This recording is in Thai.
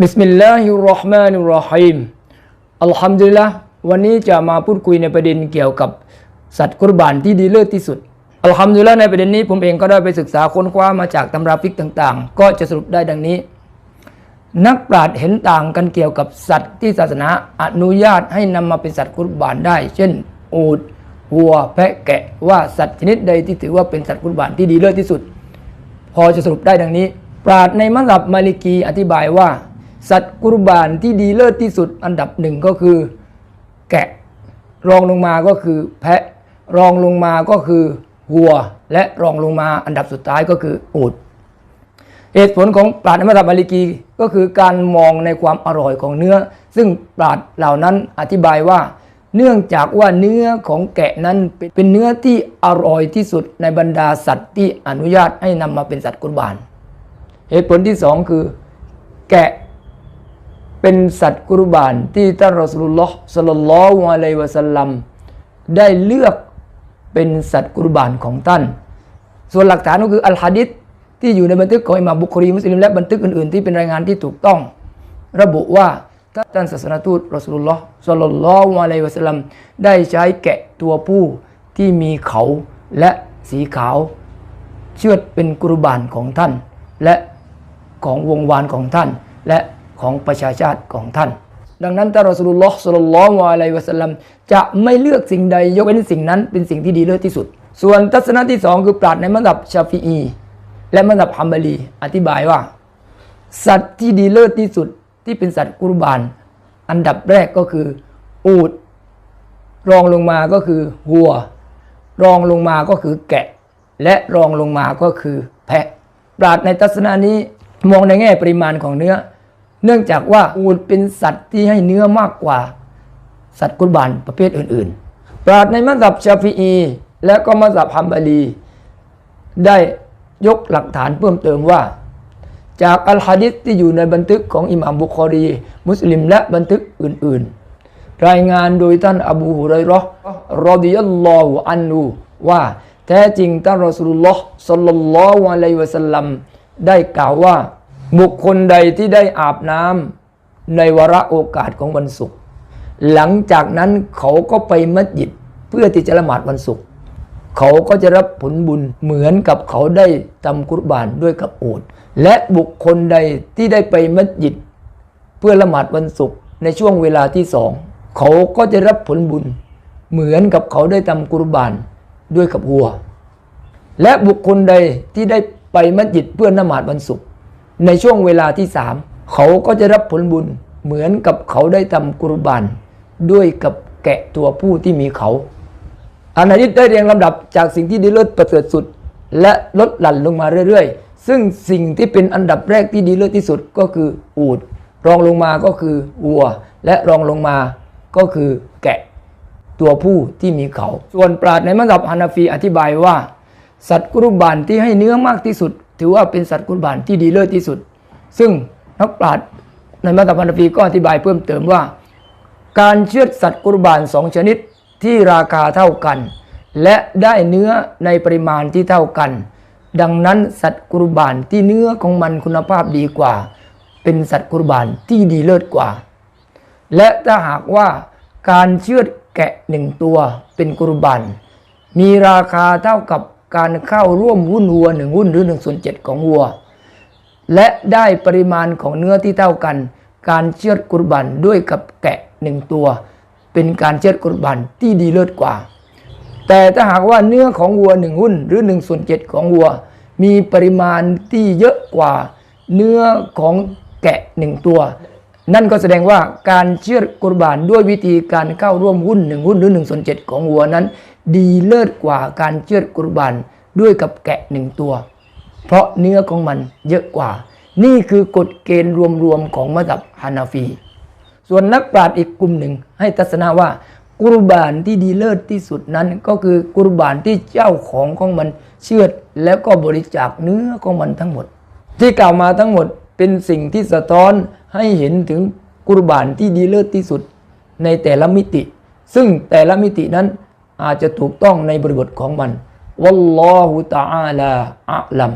บิสมิลลาฮิรราะห์มานิรราะฮีมอัลฮัมดุลิลละวันนี้จะมาพูดคุยในประเด็นเกี่ยวกับสัตว์กุรบานที่ดีเลิศที่สุดอัลฮัมดุลิลละในประเด็นนี้ผมเองก็ได้ไปศึกษาค้นคว้ามาจากตำราฟิกต่างๆ ก็จะสรุปได้ดังนี้ นักปราชญ์เห็นต่างกันเกี่ยวกับสัตว์ที่ศาสนาอนุญาตให้นำมาเป็นสัตว์กุรบานได้ เช่น อูฐวัว แพะแกะว่าสัตว์ชนิดใดที่ถือว่าเป็นสัตว์กุรบานที่ดีเลิศที่สุด พอจะสรุปได้ดังนี้ ปราดในมัสยิดมาลิกีอธิบายว่า สัตว์กุรบานที่ดีเลิศที่สุดอันดับหนึ่งก็คือ แกะ รองลงมาก็คือแพะ รองลงมาก็คือวัว และรองลงมาอันดับสุดท้ายก็คืออูฐเหตุผลของปราดในมัสยิดมาลิกีก็คือการมองในความอร่อยของเนื้อ ซึ่งปราดเหล่านั้นอธิบายว่า เนื่องจากว่าเนื้อของแกะนั้นเป็นเป็นเนื้อที่อร่อยที่สุดในบรรดาสัตว์ที่อนุญาตให้นำมาเป็นสัตว์กุรบาน เหตุผลที่สองคือ แกะ เป็นสัตว์กุรบานที่ท่านรอสุลลอฮ์สัลลัลลอฮุอะลัยวะสัลลัมได้เลือกเป็นสัตว์กุรบานของท่าน ส่วนหลักฐานก็คืออัลฮะดิษที่อยู่ในบันทึกของอิหม่ามบุคอรีมุสลิมและบันทึกอื่นๆ ที่เป็นรายงานที่ถูกต้อง ระบุว่าท่านศาสนทูตรอสุลลอฮ์สัลลัลลอฮุอะลัยวะสัลลัมได้ใช้แกะตัวผู้ที่มีเขาและสีขาว เชือดเป็นกุรบานของท่าน และของวงวานของท่าน และ ของประชาชาติของท่าน ดังนั้นทารอสุลลอฮ์สัลลัลลอฮุอะลัยวะสัลลัมจะไม่เลือกสิ่งใดยกเว้นสิ่งนั้นเป็นสิ่งที่ดีเลิศที่สุด ส่วนทัศนะที่สองคือปราดในมัสยิดชาฟีอีและมัสยิดฮัมบารีอธิบายว่า สัตว์ที่ดีเลิศที่สุดที่เป็นสัตว์กุรบาน อันดับแรกก็คือ อูดรองลงมาก็คือวัว รองลงมาก็คือแกะ และรองลงมาก็คือแพะ ปราดในทัศนะนี้มองในแง่ปริมาณของเนื้อ เนื่องจากว่าอูดเป็นสัตว์ที่ให้เนื้อมากกว่า สัตว์กุรบานประเภทอื่น ๆ ปราดในมัสยิดชาฟีอีและก็มัสยิดฮัมบารีได้ยกหลักฐานเพิ่มเติมว่า จากอัลฮะดิษที่อยู่ในบันทึกของอิหม่ามบุคอรี มุสลิมและบันทึกอื่น ๆ รายงานโดยท่านอบูฮุไรราะห์รอดิยัลลอฮุอันนูว่าแท้จริงท่านรอสูลุลลอฮ์สัลลัลลอฮุอะลัยวะสัลลัมได้กล่าวว่า บุคคลใดที่ได้อาบน้ำในวาระโอกาสของวันศุกร์หลังจากนั้นเขาก็ไปมัสยิดเพื่อที่จะละหมาดวันศุกร์เขาก็จะรับผลบุญเหมือนกับเขาได้ทำกุรบานด้วยกับอูดและบุคคลใดที่ได้ไปมัสยิด เพื่อละหมาดวันศุกร์ในช่วงเวลาที่สองเขาก็จะรับผลบุญ เหมือนกับเขาได้ทำกุรบานด้วยกับวัว และบุคคลใดที่ได้ไปมัสยิดเพื่อละหมาดวันศุกร์ ในช่วงเวลาที่สามเขาก็จะรับผลบุญเหมือนกับเขาได้ทำกุรบานด้วยกับแกะตัวผู้ที่มีเขาอานาดิษได้เรียงลำดับจากสิ่งที่ดีเลิศประเสริฐสุด และลดหลั่นลงมาเรื่อยๆ ซึ่งสิ่งที่เป็นอันดับแรกที่ดีเลิศที่สุดก็คืออูด รองลงมาก็คือวัว และรองลงมาก็คือแกะตัวผู้ที่มีเขา ส่วนปราดในมัสยิดฮานาฟีอธิบายว่า สัตว์กุรบานที่ให้เนื้อมากที่สุด ถือว่าเป็นสัตว์กุรบานที่ดีเลิศที่สุด ซึ่งนักปราชญ์ในมัสยิดฮานาฟีก็อธิบายเพิ่มเติมว่า การเชือดสัตว์กุรบานสองชนิดที่ราคาเท่ากัน และได้เนื้อในปริมาณที่เท่ากัน ดังนั้นสัตว์กุรบานที่เนื้อของมันคุณภาพดีกว่า เป็นสัตว์กุรบานที่ดีเลิศกว่า และถ้าหากว่าการเชือดแกะหนึ่งตัวเป็นกุรบานมีราคาเท่ากับ การเข้าร่วมหุ้นวัวหนึ่งหุ้นหรือหนึ่งส่วนเจ็ดของวัว และได้ปริมาณของเนื้อที่เท่ากัน การเชือดกุรบันด้วยกับแกะหนึ่งตัว เป็นการเชือดกุรบันที่ดีเลิศกว่า แต่ถ้าหากว่าเนื้อของวัวหนึ่งหุ้นหรือหนึ่งส่วนเจ็ดของวัว มีปริมาณที่เยอะกว่า เนื้อของแกะหนึ่งตัว นั่นก็แสดงว่าการเชือกุรบานด้วยวิธีการเข้าร่วมหุ้นหนึ่งหุ้นหรือหนึ่งส่วนเจ็ดของวัวนั้น ดีเลิศกว่าการเชือกุรบานด้วยกับแกะหนึ่งตัว เพราะเนื้อของมันเยอะกว่า นี่คือกฎเกณฑ์รวมๆของมัสยิดฮานาฟี ส่วนนักปราชญ์อีกกลุ่มหนึ่งให้ทัศนะว่ากุรบานที่ดีเลิศที่สุดนั้น ก็คือกุรบานที่เจ้าของของมันเชือดแล้วก็บริจาคเนื้อของมันทั้งหมด ที่กล่าวมาทั้งหมด เป็นสิ่งที่สะท้อนให้เห็นถึงกุรบานที่ดีเลิศที่สุดในแต่ละมิติ ซึ่งแต่ละมิตินั้นอาจจะถูกต้องในบริบทของมัน วัลลอฮุตะอาลาอะลัม